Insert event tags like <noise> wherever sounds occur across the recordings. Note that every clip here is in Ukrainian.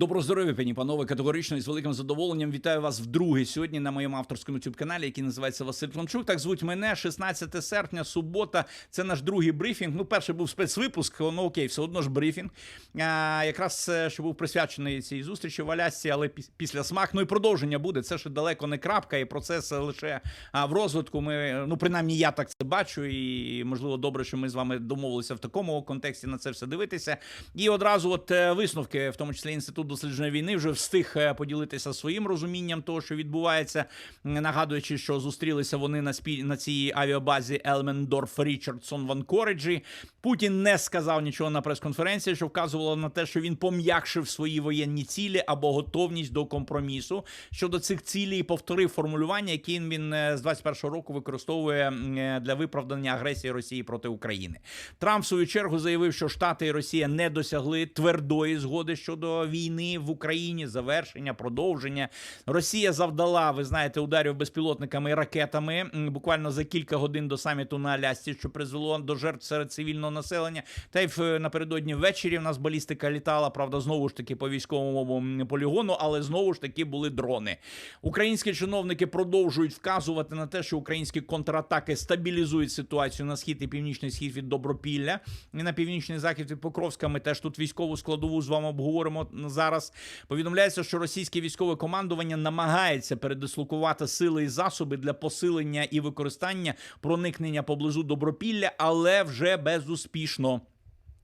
Доброго здоров'я, пані панове. Категорично і з великим задоволенням вітаю вас вдруге сьогодні на моєму авторському youtube каналі, який називається Василь Фланчук. Так звуть мене 16 серпня, субота. Це наш другий брифінг. Ну, перший був спецвипуск, ну окей, все одно ж брифінг. А, якраз е, що був присвячений цій зустрічі в Алясці, але піс- після смак. Ну і продовження буде. Це ще далеко не крапка, і процес лише в розвитку. Ми ну принаймні я так це бачу, і можливо добре, що ми з вами домовилися в такому контексті на це все дивитися. І одразу, от е, висновки, в тому числі інститут дослідження війни, вже встиг е, поділитися своїм розумінням того, що відбувається, нагадуючи, що зустрілися вони на спіль на цій авіабазі Елмендорф Річардсон в Анкориджі. Путін не сказав нічого на прес-конференції, що вказувало на те, що він пом'якшив свої воєнні цілі або готовність до компромісу щодо цих цілей. і Повторив формулювання, які він е, з 21-го року використовує е, для виправдання агресії Росії проти України. Трамп в свою чергу заявив, що Штати і Росія не досягли твердої згоди щодо війни в Україні, завершення, продовження. Росія завдала, ви знаєте, ударів безпілотниками і ракетами буквально за кілька годин до саміту на Алясці, що призвело до жертв серед цивільного населення. Та й в е, напередодні ввечері в нас балістика літала. Правда, знову ж таки по військовому полігону, але знову ж таки були дрони. Українські чиновники продовжують вказувати на те, що українські контратаки стабілізують ситуацію на схід і північний схід від Добропілля і на північний захід від Покровська. Ми теж тут військову складову з вами обговоримо зараз. Повідомляється, що російське військове командування намагається передислокувати сили і засоби для посилення і використання проникнення поблизу Добропілля, але вже безуспішно.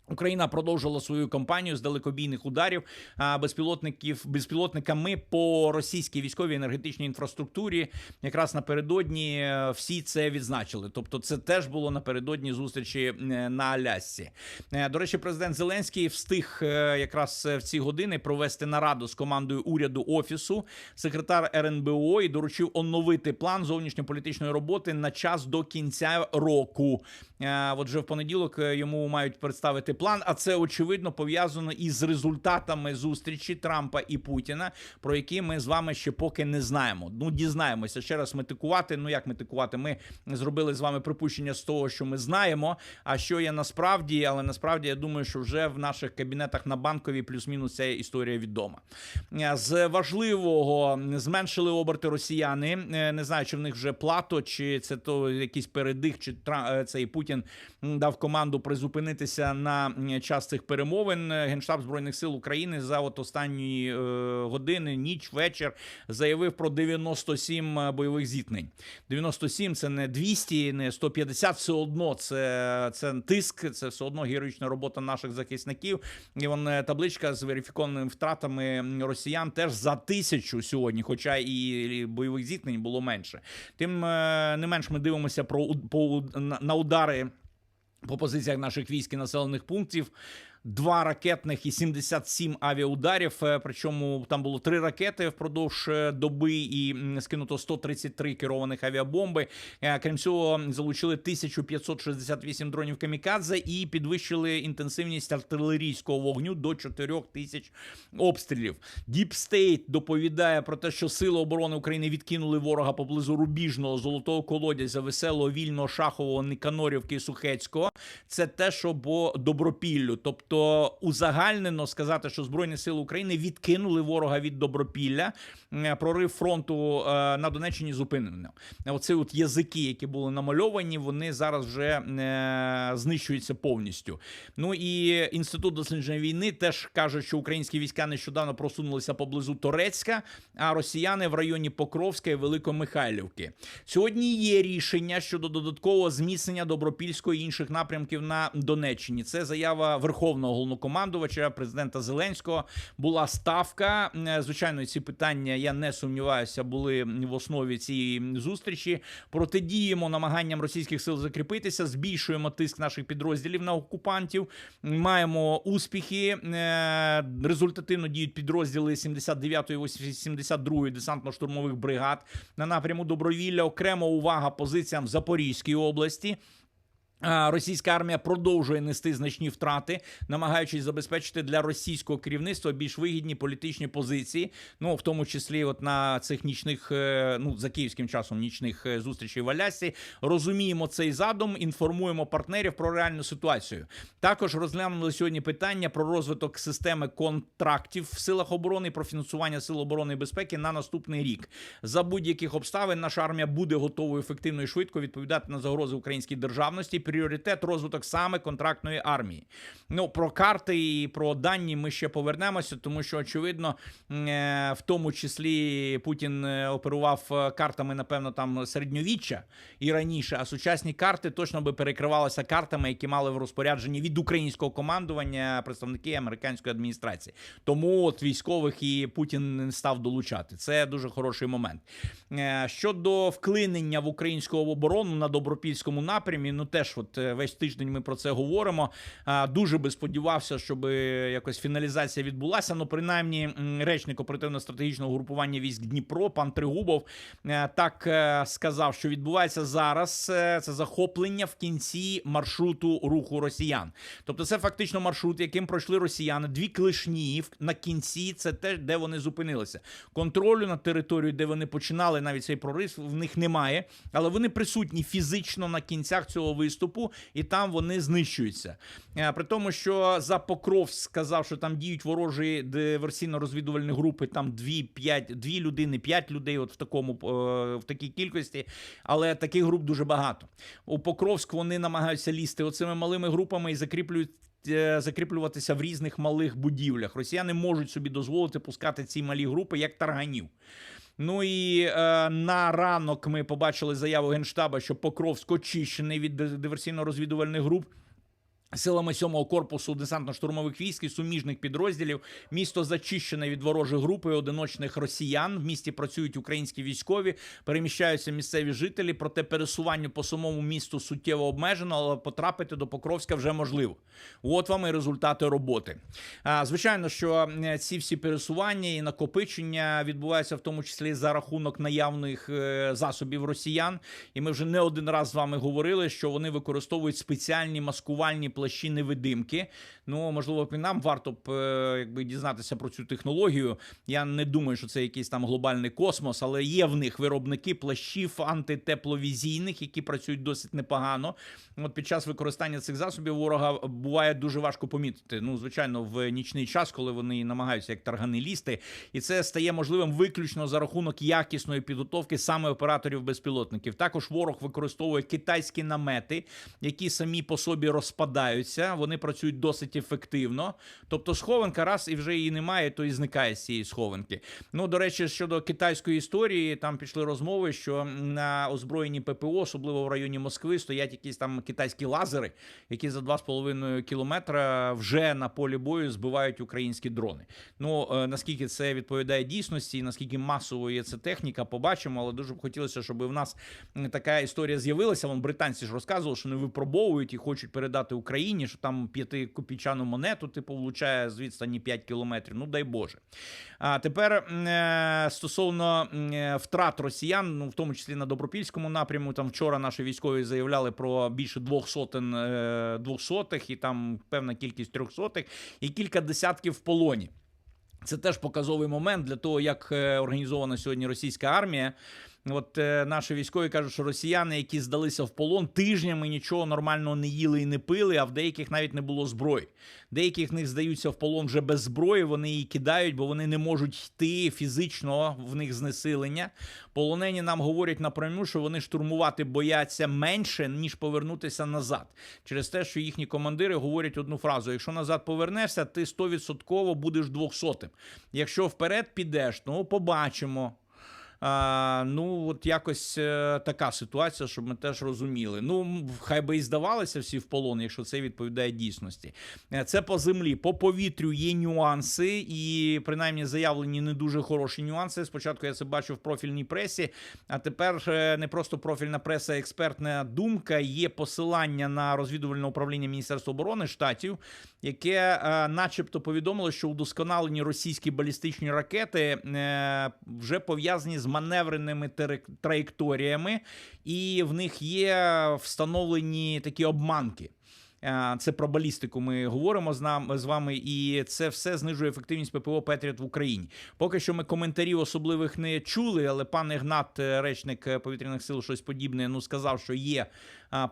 Україна продовжила свою кампанію з далекобійних ударів безпілотників безпілотниками по російській військовій енергетичній інфраструктурі. Якраз напередодні е, всі це відзначили. Тобто, це теж було напередодні зустрічі е, на Алясці. Е, До речі, президент Зеленський встиг якраз в ці години провести нараду з командою уряду офісу, секретар РНБО і доручив оновити план зовнішньополітичної роботи на час до кінця року. Е, От вже в понеділок е, йому мають представити план. А це очевидно пов'язано із результатами зустрічі Трампа і Путіна, про які ми з вами ще поки не знаємо. Ну дізнаємося ще раз метикувати. Ну як метикувати? Ми зробили з вами припущення з того, що ми знаємо. А що є насправді, але насправді я думаю, що вже в наших кабінетах на банковій плюс-мінус ця історія відома. Е, З важливого зменшили оберти росіяни. Не знаю, чи в них вже плато, чи це то якийсь передих, чи Тра- е, цей Путін дав команду призупинитися на час цих перемовин. Е, Генштаб збройних сил України за от останні е, години, ніч, вечір заявив про 97 бойових зіткнень. 97 – це не 200, не 150, все одно це, це тиск, це все одно героїчна робота наших захисників. І вон е, табличка з верифікованими втратами росіян теж за тисячу сьогодні, хоча і бойових зіткнень було менше. Тим е, не менш, ми дивимося про на удари по позиціях наших військ і населених пунктів. Два ракетних і 77 авіаударів. е, Причому там було три ракети впродовж е, доби і скинуто 133 керованих авіабомби. Е, Крім цього, залучили 1568 дронів камікадзе і підвищили інтенсивність артилерійського вогню до 4000 обстрілів. Deep State доповідає про те, що сили оборони України відкинули ворога поблизу рубіжного золотого колодязя, веселого, вільного, шахового, Никанорівки Сухецького. Це те, що по добропіллю. Тобто, узагальнено сказати, що Збройні сили України відкинули ворога від добропілля. Прорив фронту е, на Донеччині зупинено. Оці от язики, які були намальовані, вони зараз вже е, знищуються повністю. Ну і інститут дослідження війни теж каже, що українські війська нещодавно просунулися поблизу Торецька, а росіяни в районі Покровська і Великомихайлівки. Сьогодні є рішення щодо додаткового зміцнення Добропільського і інших напрямків на Донеччині. Це заява Верховного головнокомандувача президента Зеленського. Була ставка. Е, Звичайно, ці питання я не сумніваюся, були в основі цієї зустрічі. Протидіємо намаганням російських сил закріпитися, збільшуємо тиск наших підрозділів на окупантів. Маємо успіхи. Е, Результативно діють підрозділи 79-ї і 82-ї десантно-штурмових бригад на напряму добровілля. Окрема увага позиціям в Запорізькій області. Російська армія продовжує нести значні втрати, намагаючись забезпечити для російського керівництва більш вигідні політичні позиції. Ну в тому числі, от на цих нічних, е, ну за київським часом, нічних е, зустрічей в Алясі. Розуміємо цей задум, інформуємо партнерів про реальну ситуацію. Також розглянули сьогодні питання про розвиток системи контрактів в силах оборони, про фінансування сил оборони і безпеки на наступний рік. За будь-яких обставин наша армія буде готовою ефективно і швидко відповідати на загрози українській державності. Пріоритет розвиток саме контрактної армії. Ну про карти і про дані ми ще повернемося, тому що очевидно, е, в тому числі Путін е, оперував е, картами, напевно, там середньовіччя і раніше. А сучасні карти точно би перекривалися картами, які мали в розпорядженні від українського командування представники американської адміністрації. Тому от військових і Путін не став долучати. Це дуже хороший момент. Щодо вклинення в українську оборону на добропільському напрямі, ну теж от е, весь тиждень ми про це говоримо. Дуже би сподівався, щоб е, якось фіналізація відбулася. Ну, принаймні, речник оперативно-стратегічного групування військ Дніпро, пан Тригубов, е, так сказав, що відбувається зараз. Це захоплення в кінці маршруту руху росіян. Тобто, це фактично маршрут, яким пройшли росіяни. Дві клишні на кінці. Це те, де вони зупинилися. Контролю над територією, де вони починали навіть цей прорив, в них немає, але вони присутні фізично на кінцях цього виступу, і там вони знищуються. Е, При тому, що за Покровськ сказав, що там діють ворожі диверсійно-розвідувальні групи, там дві, п'ять, дві людини, п'ять людей, от в такому е, в такій кількості, але таких груп дуже багато. У Покровськ вони намагаються лізти оцими малими групами і закріплюють. е, Закріплюватися в різних малих будівлях. Росіяни можуть собі дозволити пускати ці малі групи як тарганів. Ну і е, на ранок ми побачили заяву генштаба, що Покровськ очищений від диверсійно-розвідувальних груп. Силами 7-го корпусу десантно-штурмових військ і суміжних підрозділів місто зачищене від ворожих груп і одиночних росіян. В місті працюють українські військові, переміщаються місцеві жителі. Проте пересування по самому місту суттєво обмежено, але потрапити до Покровська вже можливо. От вам і результати роботи. Звичайно, що ці всі пересування і накопичення відбуваються в тому числі за рахунок наявних е, засобів росіян. І ми вже не один раз з вами говорили, що вони використовують спеціальні маскувальні плащі невидимки. Ну можливо, нам варто б е, якби дізнатися про цю технологію. Я не думаю, що це якийсь там глобальний космос, але є в них виробники плащів антитепловізійних, які працюють досить непогано. От під час використання цих засобів ворога буває дуже важко помітити. Ну, звичайно, в нічний час, коли вони намагаються як таргани лізти, і це стає можливим виключно за рахунок якісної підготовки саме операторів безпілотників. Також ворог використовує китайські намети, які самі по собі розпадаються. Вони працюють досить ефективно. Тобто, схованка раз і вже її немає, то і зникає з цієї схованки. Ну, до речі, щодо китайської історії, там пішли розмови, що на озброєнні ППО, особливо в районі Москви, стоять якісь там китайські лазери, які за 2,5 кілометра вже на полі бою збивають українські дрони. Ну е, наскільки це відповідає дійсності, наскільки масовою є ця техніка, побачимо. Але дуже б хотілося, щоб в нас така історія з'явилася. Вон британці ж розказували, що не випробовують і хочуть передати Україні, що там п'ятикопійчану монету, типу, влучає з відстані 5 кілометрів. Ну дай Боже. А тепер е, стосовно е, втрат росіян, ну в тому числі на добропільському напряму. Там вчора наші військові заявляли про більше двох сотень е, двохсотих, і там певна кількість трьохсотих, і кілька десятків в полоні. Це теж показовий момент для того, як організована сьогодні російська армія. От е, наші військові кажуть, що росіяни, які здалися в полон, тижнями нічого нормального не їли і не пили, а в деяких навіть не було зброї. Деякі з них здаються в полон вже без зброї, вони її кидають, бо вони не можуть йти фізично, в них знесилення. Полонені нам говорять напряму, що вони штурмувати бояться менше, ніж повернутися назад. Через те, що їхні командири говорять одну фразу: якщо назад повернешся, ти 100% будеш двохсотим. Якщо вперед підеш, ну побачимо. А, ну, от якось е, така ситуація, щоб ми теж розуміли. Ну, хай би і здавалися всі в полон, якщо це відповідає дійсності. Е, Це по землі, по повітрю є нюанси, і принаймні заявлені не дуже хороші нюанси. Спочатку я це бачив в профільній пресі, а тепер е, не просто профільна преса, а експертна думка. Є посилання на розвідувальне управління Міністерства оборони штатів, яке, начебто, повідомило, що удосконалені російські балістичні ракети вже пов'язані з маневреними траєкторіями, і в них є встановлені такі обманки. Е, Це про балістику ми говоримо з нам з вами, і це все знижує ефективність ППО Петріот в Україні. Поки що ми коментарів особливих не чули, але пан Ігнат, е, речник е, повітряних сил, щось подібне, ну сказав, що є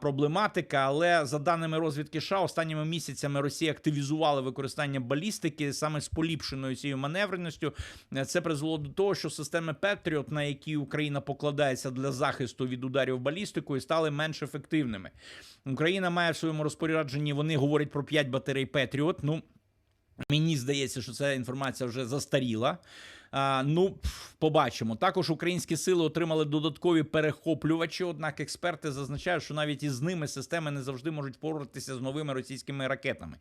проблематика. Але за даними розвідки США, останніми місяцями Росія активізувала використання балістики саме з поліпшеною цією маневреністю. Е, Це призвело до того, що системи Петріот, на які Україна покладається для захисту від ударів балістикою, стали менш ефективними. Україна має в своєму розпорядженні. Вони говорять про 5 батарей Петріот. Ну мені здається, що ця інформація вже застаріла. А, ну, побачимо. Також українські сили отримали додаткові перехоплювачі. Однак експерти зазначають, що навіть із ними системи не завжди можуть впоратися з новими російськими ракетами.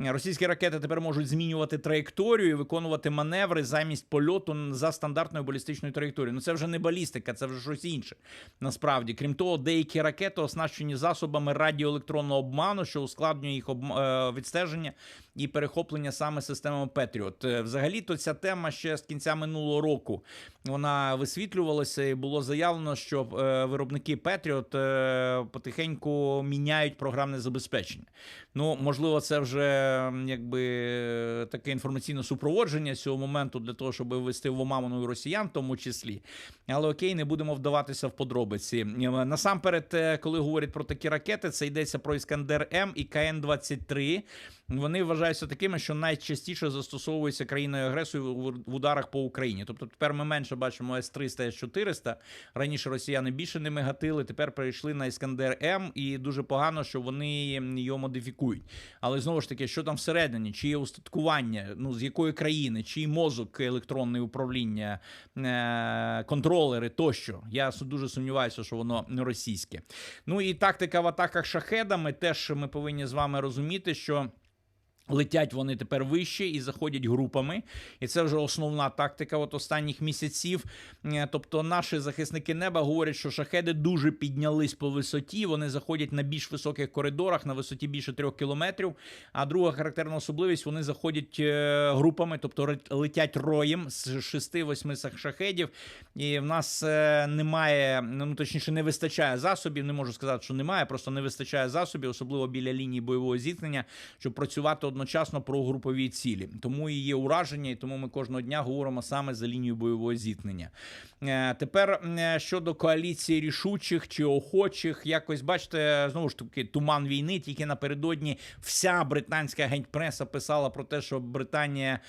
Е, Російські ракети тепер можуть змінювати траєкторію і виконувати маневри замість польоту за стандартною балістичною траєкторією. Ну це вже не балістика, це вже щось інше. Насправді, крім того, деякі ракети оснащені засобами радіоелектронного обману, що ускладнює їх обм- е, відстеження і перехоплення саме системами Петріот. Взагалі, то ця тема ще з кінця минулого року вона висвітлювалася, і було заявлено, що е, виробники Петріот е, потихеньку міняють програмне забезпечення. Ну, можливо, це вже якби таке інформаційне супроводження цього моменту для того, щоб ввести в оману росіян, в тому числі. Але окей, не будемо вдаватися в подробиці. Насамперед, е, коли говорять про такі ракети, це йдеться про Іскандер М і КН-23. Вони вважаються такими, що найчастіше застосовуються країною агресорою в- ударах по Україні. Тобто тепер ми менше бачимо С-300, С-400. Раніше росіяни більше ними гатили. Тепер перейшли на Іскандер М, і дуже погано, що вони його модифікують. Але знову ж таки, що там всередині, чи є устаткування, ну з якої країни, чий мозок електронне управління, е- контролери тощо. Я дуже сумніваюся, що воно не російське. Ну і тактика в атаках шахедами теж ми повинні з вами розуміти, що. Летять вони тепер вище і заходять групами, і це вже основна тактика от останніх місяців. Е, Тобто, наші захисники неба говорять, що шахеди дуже піднялись по висоті. Вони заходять на більш високих коридорах на висоті більше трьох кілометрів. А друга характерна особливість вони заходять е, групами, тобто летять роєм з шести-восьми шахедів. І в нас е, немає, ну точніше, не вистачає засобів. Не можу сказати, що немає, просто не вистачає засобів, особливо біля лінії бойового зіткнення, щоб працювати одночасно про групові цілі. Тому і є ураження, і тому ми кожного дня говоримо саме за лінію бойового зіткнення. Е, Тепер е, щодо коаліції рішучих чи охочих, якось бачите, знову ж таки, туман війни. Тільки напередодні вся британська геньпреса писала про те, що Британія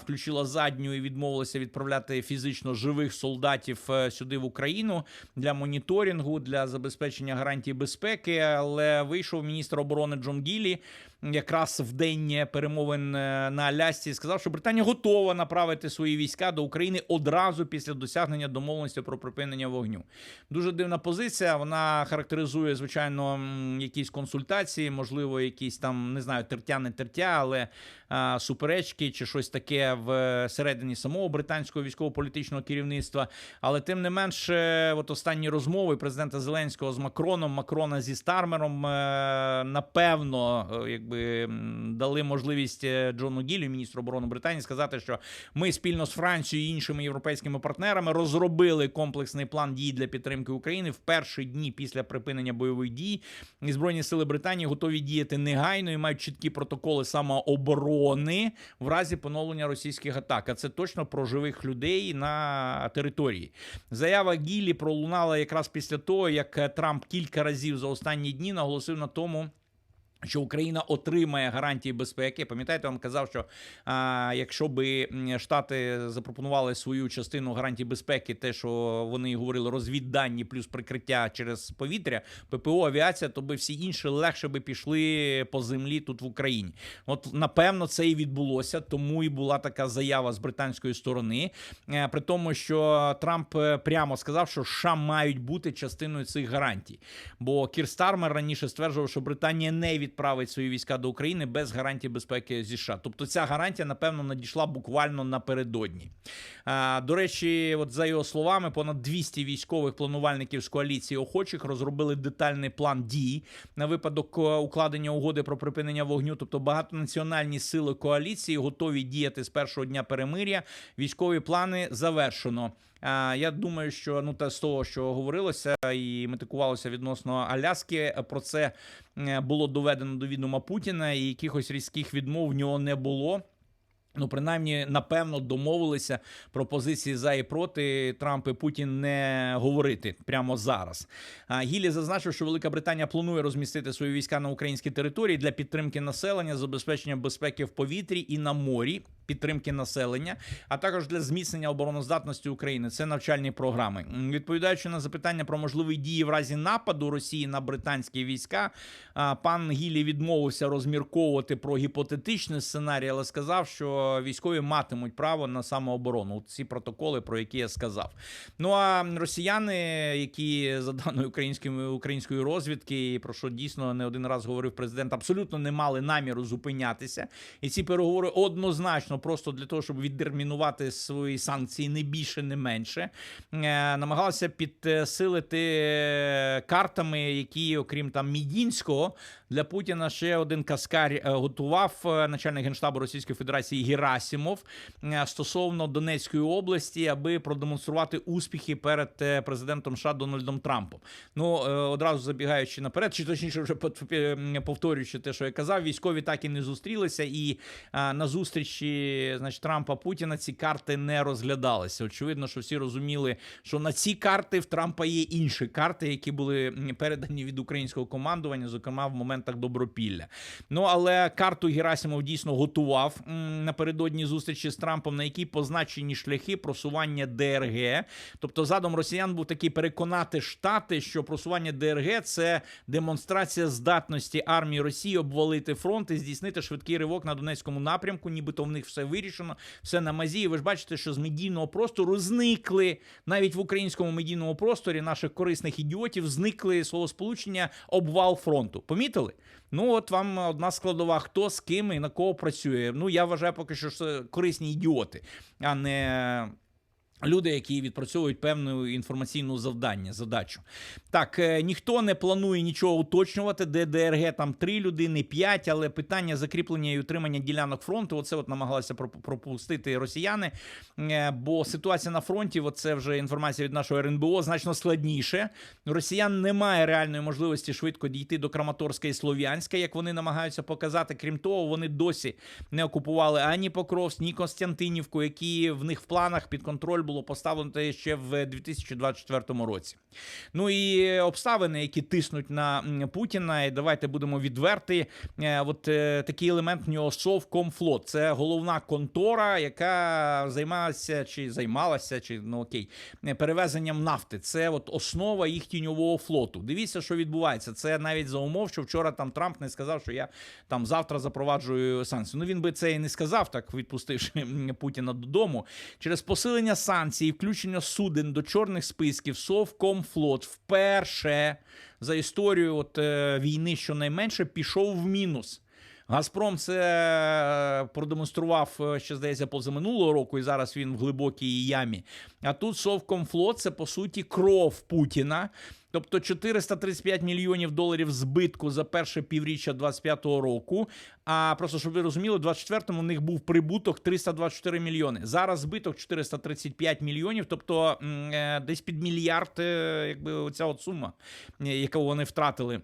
включила задню і відмовилася відправляти фізично живих солдатів е, сюди в Україну для моніторингу, для забезпечення гарантій безпеки. Але вийшов міністр оборони Джон Гіллі якраз в день перемовин е, на Алясці сказав, що Британія готова направити свої війська до України одразу після досягнення домовленості про припинення вогню. Дуже дивна позиція. Вона характеризує, звичайно, якісь консультації, можливо, якісь там не знаю, тертя, не тертя, але а, суперечки чи щось таке в середині самого британського військово-політичного керівництва. Але тим не менше, от останні розмови президента Зеленського з Макроном, Макрона зі Стармером, е, напевно, е, якби дали можливість е, Джону Гіллю, міністру оборони Британії, сказати, що ми спільно з Францією і іншими європейськими партнерами розробили комплексний план дій для підтримки України в перші дні після припинення бойових дій. І збройні сили Британії готові діяти негайно і мають чіткі протоколи самооборони в разі поновлення російських атак. А це точно про живих людей на території. Заява Гіллі пролунала якраз після того, як е, Трамп кілька разів за останні дні наголосив на тому. Що Україна отримає гарантії безпеки. Пам'ятаєте, я вам казав, що а, якщо би Штати запропонували свою частину гарантій безпеки, те, що вони говорили, розвіддані плюс прикриття через повітря, ППО, авіація, то би всі інші легше би пішли по землі тут в Україні. От напевно це і відбулося, тому і була така заява з британської сторони. Е, При тому, що Трамп е, прямо сказав, що США мають бути частиною цих гарантій. Бо Кір Стармер раніше стверджував, що Британія не відправить свої війська до України без гарантій безпеки зі США. Тобто ця гарантія, напевно, надійшла буквально напередодні. А, До речі, от за його словами, понад 200 військових планувальників з коаліції охочих розробили детальний план дій на випадок е, укладення угоди про припинення вогню. Тобто багатонаціональні сили коаліції готові діяти з першого дня перемиря. Військові плани завершено. Я думаю, що ну та з того, що говорилося, і метикувалося відносно Аляски, про це е, було доведено до відома Путіна, і якихось різких відмов в нього не було. Ну, принаймні, напевно, домовилися про позиції за і проти Трамп і Путін не говорити прямо зараз. Гілі зазначив, що Велика Британія планує розмістити свої війська на українській території для підтримки населення, забезпечення безпеки в повітрі і на морі, підтримки населення, а також для зміцнення обороноздатності України. Це навчальні програми. Відповідаючи на запитання про можливі дії в разі нападу Росії на британські війська, пан Гілі відмовився розмірковувати про гіпотетичний сценарій, але сказав, що військові матимуть право на самооборону. Ці протоколи, про які я сказав. Ну а росіяни, які за даною української української розвідки, про що дійсно не один раз говорив президент, абсолютно не мали наміру зупинятися. І ці переговори однозначно просто для того, щоб відтермінувати свої санкції не більше, не менше, намагалася підсилити е, картами, які, окрім там Мідінського, для Путіна ще один каскар е, готував е, начальник генштабу Російської Федерації Герасімов е, стосовно Донецької області, аби продемонструвати успіхи перед президентом США Дональдом Трампом. Ну одразу забігаючи наперед, чи точніше вже повторюючи те, що я казав, військові так і не зустрілися, і на зустрічі значить, Трампа Путіна ці карти не розглядалися. Очевидно, що всі розуміли, що на ці карти в Трампа є інші карти, які були передані від українського командування, зокрема в моментах добропілля. Ну але карту Герасимов дійсно готував напередодні зустрічі з Трампом, на якій позначені шляхи просування ДРГ. Тобто, задум росіян був такий переконати штати, що просування ДРГ це демонстрація здатності армії Росії обвалити фронт і здійснити швидкий ривок на Донецькому напрямку, нібито в них все вирішено, все на мазі. І ви ж бачите, що з медійного простору зникли навіть в українському медійному просторі наших корисних ідіотів зникли словосполучення обвал фронту. Помітили? Ну от вам одна складова, хто з ким і на кого працює. Ну я вважаю, поки що це корисні ідіоти, а не. Люди, які відпрацьовують певну інформаційну завдання, задачу. Так, е, ніхто не планує нічого уточнювати, де ДРГ там три людини, п'ять, але питання закріплення і утримання ділянок фронту, оце от намагалися проп- пропустити росіяни. Е, Бо ситуація на фронті, оце вже інформація від нашого РНБО, значно складніше. Росіян немає реальної можливості швидко дійти до Краматорська і Слов'янська, як вони намагаються показати. Крім того, вони досі не окупували ані Покровськ, ні Костянтинівку, які в них в планах під контроль було поставлено ще в 2024 році. Ну і обставини, які тиснуть на Путіна, і давайте будемо відверті. Е, От е, такий елемент в нього Совкомфлот. Це головна контора, яка займалася чи займалася, чи ну окей, е, перевезенням нафти. Це от основа їх тіньового флоту. Дивіться, що відбувається. Це навіть за умов, що вчора там Трамп не сказав, що я там завтра запроваджую санкції. Ну він би це і не сказав, так відпустивши Путіна додому. Через посилення санкцій і включення суден до чорних списків Совкомфлот вперше за історію от, е, війни щонайменше пішов в мінус. Газпром це продемонстрував е, ще здається позаминулого року, і зараз він в глибокій ямі. А тут Совкомфлот це по суті кров Путіна. Тобто 435 мільйонів доларів збитку за перше півріччя 25-го року. А просто щоб ви розуміли, в 24-му у них був прибуток 324 мільйони. Зараз збиток 435 мільйонів, тобто е, десь під мільярд, е, якби оця от сума, е, яку вони втратили.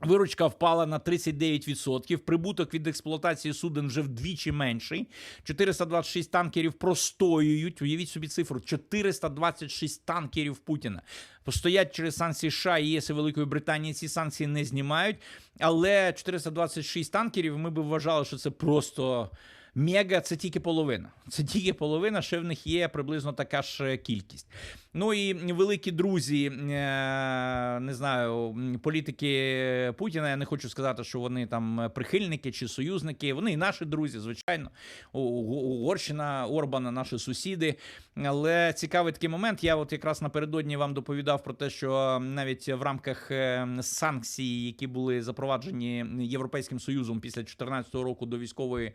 Виручка впала на 39%, прибуток від експлуатації суден вже вдвічі менший. 426 танкерів простоюють. Уявіть собі цифру: 426 танкерів Путіна. Постоять через санкції США, ЄС і Великої Британії. Ці санкції не знімають. Але 426 танкерів ми б вважали, що це просто. Мега це тільки половина. Це тільки половина, ще в них є приблизно така ж кількість. Ну і великі друзі, е, не знаю, політики Путіна. Я не хочу сказати, що вони там прихильники чи союзники. Вони і наші друзі, звичайно. Угорщина, Орбана, наші сусіди. Але цікавий такий момент. Я от якраз напередодні вам доповідав про те, що навіть в рамках е, санкцій, які були запроваджені Європейським Союзом після 2014 року до військової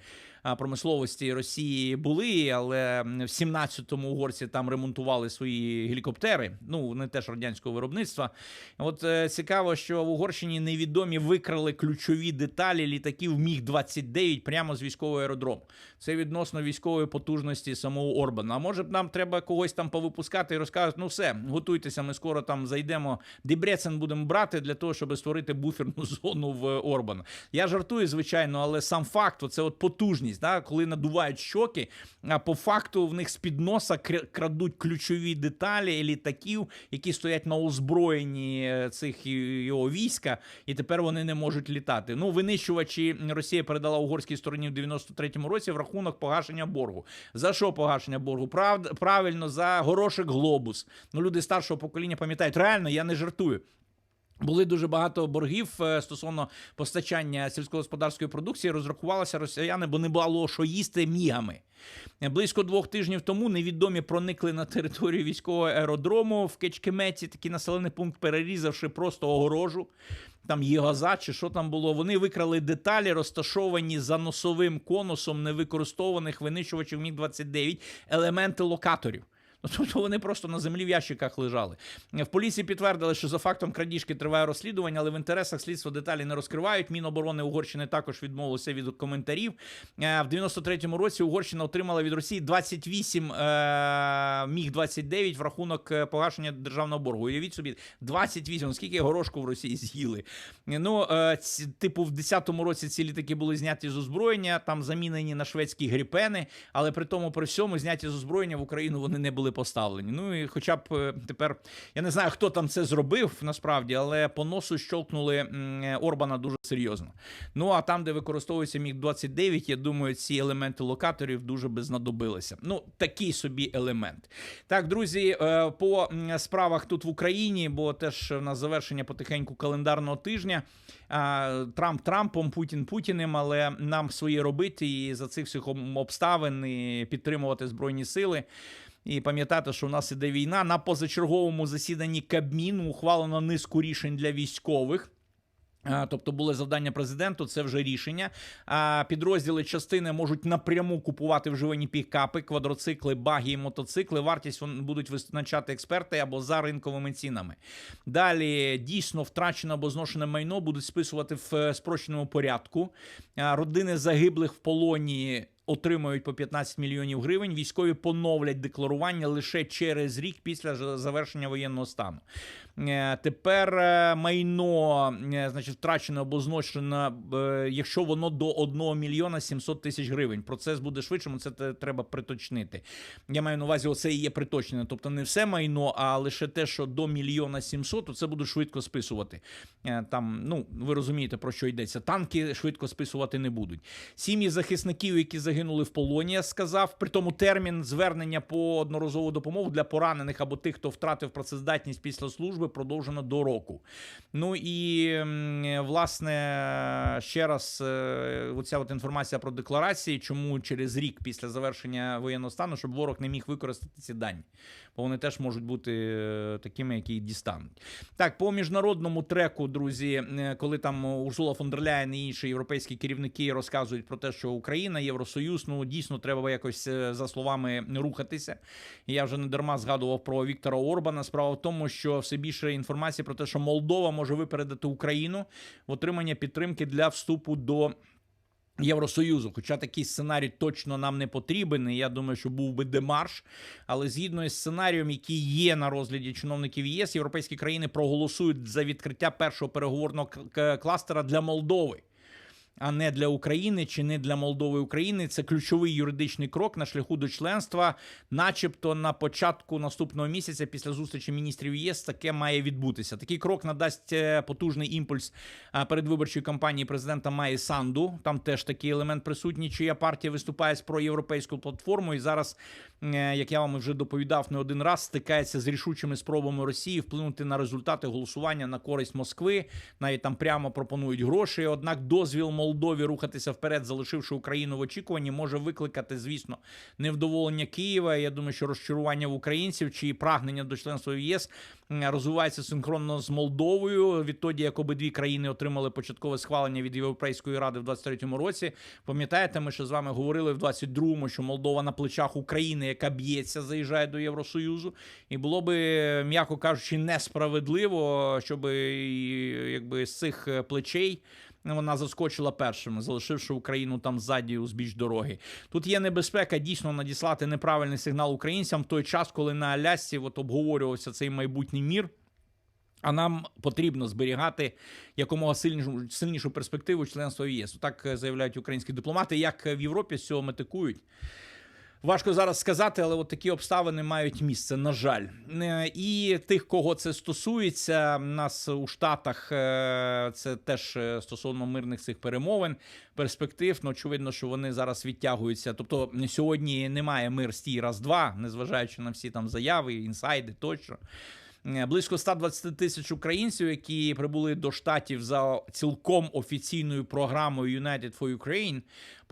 промисловості Росії були, але в 17-му угорці там ремонтували свої гелікоптери. Ну вони теж радянського виробництва. От е, цікаво, що в Угорщині невідомі викрали ключові деталі літаків Міг 29 прямо з військового аеродрому. Це відносно військової потужності самого Орбана. А може б нам треба когось там повипускати і розказати, ну все, готуйтеся, ми скоро там зайдемо. Дебрецен будемо брати для того, щоб створити буферну <laughs> зону в Орбана. Я жартую, звичайно, але сам факт, це от потужність, да, коли надувають щоки, а по факту в них з-під носа крадуть ключові деталі літаків, які стоять на озброєнні е, цих його війська, і тепер вони не можуть літати. Ну, винищувачі Росія передала угорській стороні в 93-му році в рахунок погашення боргу. За що погашення боргу? Правда, Правильно, за горошек глобус. Ну, люди старшого покоління пам'ятають, реально, я не жартую. Були дуже багато боргів е, стосовно постачання сільськогосподарської продукції. Розрахувалися росіяни, бо не було що їсти мігами. Близько двох тижнів тому невідомі проникли на територію військового аеродрому в Кечкеметі, такий населений пункт, перерізавши просто огорожу. Там Єгоза чи що там було. Вони викрали деталі, розташовані за носовим конусом невикористованих винищувачів Міг 29 елементи локаторів. Ну, <laughs> тобто вони просто на землі в ящиках лежали. В поліції підтвердили, що за фактом крадіжки триває розслідування, але в інтересах слідства деталі не розкривають. Міноборони Угорщини також відмовилося від коментарів. Е, В 93-му році Угорщина отримала від Росії 28 е, міг 29 в рахунок е, погашення державного боргу. Уявіть собі, 28, ну, скільки горошку в Росії з'їли. Ну, типу, в 10-му році ці літаки були зняті з озброєння, там замінені на шведські гріпени, але при тому, при всьому, зняті з озброєння в Україну вони не були поставлені. Ну і хоча б е, тепер я не знаю, хто там це зробив насправді, але по носу щолкнули е, Орбана дуже серйозно. Ну а там, де використовується міг 29 я думаю, ці елементи локаторів дуже би знадобилися. Ну, такий собі елемент. Так, друзі, е, по справах тут в Україні, бо теж в нас завершення потихеньку календарного тижня. Трамп Трампом, Путін Путіним, але нам свої робити і за цих всіх обставин і підтримувати збройні сили. І пам'ятати, що в нас іде війна. На позачерговому засіданні Кабміну ухвалено низку рішень для військових. Тобто були завдання президенту, це вже рішення. Підрозділи частини можуть напряму купувати вживані пікапи, квадроцикли, баги і мотоцикли. Вартість будуть визначати експерти або за ринковими цінами. Далі дійсно втрачене або зношене майно будуть списувати в е, спрощеному порядку. Родини загиблих в полоні. Отримають по 15 мільйонів гривень. Військові поновлять декларування лише через рік після завершення воєнного стану. Е, Тепер е, майно, е, значить, втрачене або зношене, якщо воно до 1 мільйона 700 тисяч гривень. Процес буде швидшим, це треба приточнити. Я маю на увазі, оце і є приточнене. Тобто не все майно, а лише те, що до мільйона 700, то це будуть швидко списувати. Там, ну, ви розумієте, про що йдеться. Танки швидко списувати не будуть. Сім'ї захисників, які загинули в полоні, я сказав. При тому термін звернення по одноразову допомогу для поранених або тих, хто втратив працездатність після служби, продовжено до року. Ну і власне ще раз е, оця от інформація про декларації, чому через рік після завершення воєнного стану, щоб ворог не міг використати ці дані, бо вони теж можуть бути е, такими, які дістануть. Так, по міжнародному треку, друзі, е, коли там Урсула фон дер Ляєн і інші європейські керівники розказують про те, що Україна, Євросоюз, ну дійсно треба якось за словами рухатися. Я вже не дарма згадував про Віктора Орбана. Справа в тому, що все більше інформації про те, що Молдова може випередити Україну в отримання підтримки для вступу до. Євросоюзу, хоча такий сценарій точно нам не потрібен. і Я думаю, що був би демарш. Але згідно із сценарієм, який є на розгляді чиновників ЄС, європейські країни проголосують за відкриття першого переговорного кластера для Молдови. А не для України чи не для Молдови України. Це ключовий юридичний крок на шляху до членства, начебто на початку наступного місяця, після зустрічі міністрів ЄС, таке має відбутися. Такий крок надасть е, потужний імпульс передвиборчої кампанії президента Майї Санду. Там теж такий елемент присутній, чия партія виступає з проєвропейською платформою. І зараз, е, як я вам вже доповідав не один раз, стикається з рішучими спробами Росії вплинути на результати голосування на користь Москви. Навіть там прямо пропонують гроші. Однак дозвіл Молдови Молдові рухатися вперед, залишивши Україну в очікуванні, може викликати, звісно, невдоволення Києва. Я думаю, що розчарування в українців чи прагнення до членства в ЄС розвивається синхронно з Молдовою. Відтоді, як обидві країни отримали початкове схвалення від Європейської ради в 23-му році. Пам'ятаєте, ми ще з вами говорили в 22-му, що Молдова на плечах України, яка б'ється, заїжджає до Євросоюзу, і було би, м'яко кажучи, несправедливо, щоб якби з цих е, плечей. Вона заскочила першими, залишивши Україну там ззаді узбіч дороги. Тут є небезпека дійсно надіслати неправильний сигнал українцям в той час, коли на Алясці от обговорювався цей майбутній мір. А нам потрібно зберігати якомога сильнішу сильнішу перспективу членства в ЄС. Так е, заявляють українські дипломати. Як в Європі з цього метикують? Важко зараз сказати, але от такі обставини мають місце. На жаль, Е, і тих, кого це стосується, нас у Штатах е, це теж е, стосовно мирних цих перемовин, перспектив. Ну очевидно, що вони зараз відтягуються. Тобто сьогодні немає мир стій раз-два, незважаючи на всі там заяви, інсайди тощо. Близько 120 тисяч українців, які прибули до штатів за цілком офіційною програмою United for Ukraine,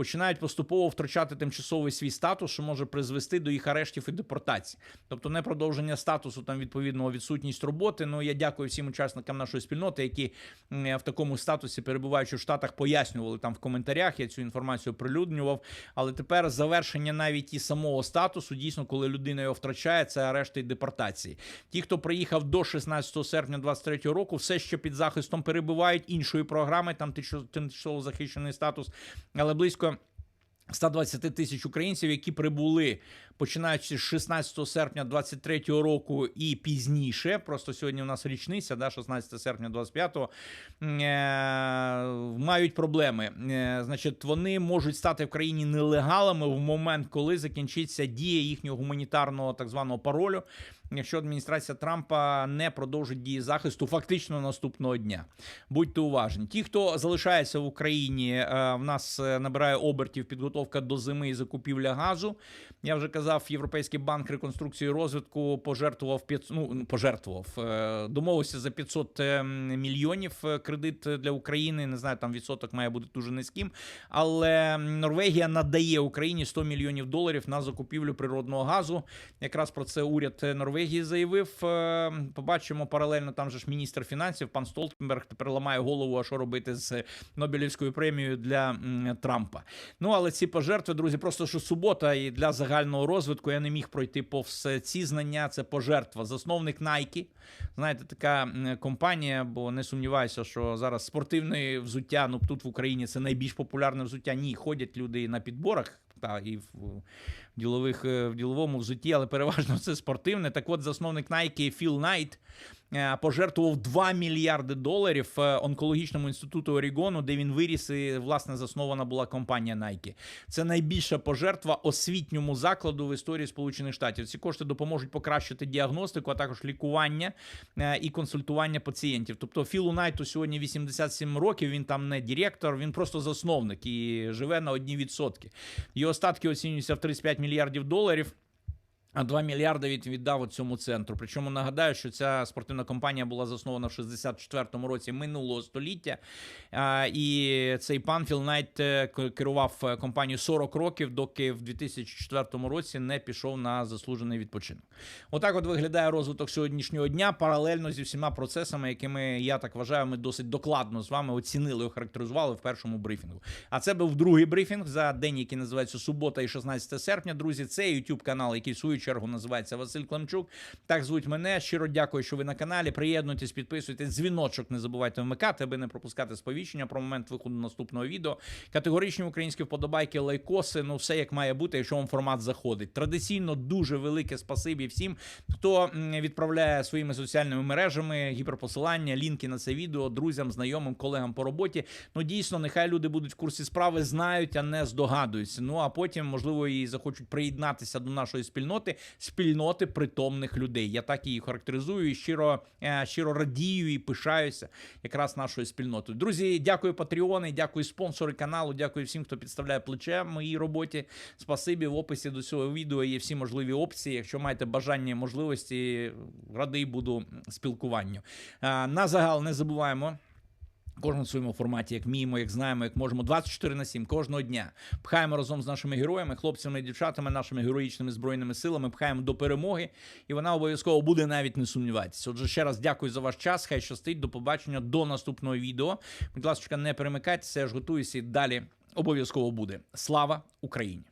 починають поступово втрачати тимчасовий свій статус, що може призвести до їх арештів і депортацій. Тобто не продовження статусу, там відповідно відсутність роботи. Ну я дякую всім учасникам нашої спільноти, які в такому статусі, перебуваючи в штатах, пояснювали там в коментарях. Я цю інформацію оприлюднював. Але тепер завершення навіть і самого статусу, дійсно, коли людина його втрачає, це арешти і депортації. Ті, хто приїхав до 16 серпня 23 року, все ще під захистом перебувають іншої програми, там тимчасово захищений статус, але близько. 120 тисяч українців, які прибули починаючи з 16 серпня 23 року і пізніше. Просто сьогодні у нас річниця, да, 16 серпня 25-го, е, мають проблеми. Е, Значить, вони можуть стати в країні нелегалами в момент, коли закінчиться дія їхнього гуманітарного так званого паролю. Якщо адміністрація Трампа не продовжить дії захисту фактично наступного дня, будьте уважні. Ті, хто залишається в Україні, е, в нас е, набирає обертів підготовка до зими і закупівля газу. Я вже казав, Європейський банк реконструкції і розвитку пожертвував 500, ну, пожертвував, е, домовився за 500 е, мільйонів е, кредит для України. Не знаю, там відсоток має бути дуже низьким. Але Норвегія надає Україні 100 мільйонів доларів на закупівлю природного газу. Якраз про це уряд Норвегії заявив. Побачимо паралельно. Там же ж міністр фінансів, пан Столтенберг, тепер ламає голову, а що робити з Нобелівською премією для Трампа. Ну але ці пожертви, друзі, просто що субота і для загального розвитку я не міг пройти повз ці знання. Це пожертва. Засновник Nike. Знаєте, така компанія, бо не сумніваюся, що зараз спортивне взуття. Ну тут в Україні це найбільш популярне взуття. Ні, ходять люди на підборах. Та і в ділових е, в діловому взутті, але переважно це спортивне. Так от засновник Nike Філ Найт пожертвував 2 мільярди доларів е, онкологічному інституту Орігону, де він виріс і власне заснована була компанія Nike. Це найбільша пожертва освітньому закладу в історії Сполучених Штатів. Ці кошти допоможуть покращити діагностику, а також лікування е, і консультування пацієнтів. Тобто Філу Найту сьогодні 87 років. Він там не директор, він просто засновник і живе на одні відсотки. Його остатки оцінюються в 35 мільярдів доларів. А 2 мільярди від віддав цьому центру. Причому нагадаю, що ця спортивна компанія була заснована в 64-му році минулого століття. І цей пан Філ Найт е, керував е, компанією 40 років, доки в 2004 році не пішов на заслужений відпочинок. Отак от виглядає розвиток сьогоднішнього дня паралельно зі всіма процесами, якими я так вважаю, ми досить докладно з вами оцінили охарактеризували в першому брифінгу. А це був другий брифінг за день, який називається субота і 16 серпня. Друзі, це youtube канал, який свою чергу називається Василь Климчук. Так звуть мене. Щиро дякую, що ви на каналі. Приєднуйтесь, підписуйтесь, дзвіночок не забувайте вмикати, аби не пропускати сповіщення про момент виходу наступного відео. Категоричні українські вподобайки, лайкоси. Ну все як має бути, якщо вам формат заходить. Традиційно дуже велике спасибі всім, хто відправляє своїми соціальними мережами гіперпосилання, лінки на це відео друзям, знайомим, колегам по роботі. Ну дійсно, нехай люди будуть в курсі справи, знають, а не здогадуються. Ну а потім, можливо, і захочуть приєднатися до нашої спільноти, спільноти притомних людей. Я так її характеризую і щиро, е, щиро радію і пишаюся якраз нашою спільнотою. Друзі, дякую патреони, дякую спонсори каналу, дякую всім, хто підставляє плече моїй роботі. Спасибі в описі до цього відео є всі можливі опції. Якщо маєте бажання і можливості, радий буду спілкуванню. Е, На загал не забуваємо. Кожен в своєму форматі, як вміємо, як знаємо, як можемо 24 на 7 кожного дня. Пхаємо разом з нашими героями, хлопцями і дівчатами, нашими героїчними збройними силами, пхаємо до перемоги, і вона обов'язково буде навіть не сумніватися. Отже, ще раз дякую за ваш час. Хай щастить. До побачення до наступного відео. Будь ласка, не перемикайтеся, я ж готуюся і далі обов'язково буде. Слава Україні!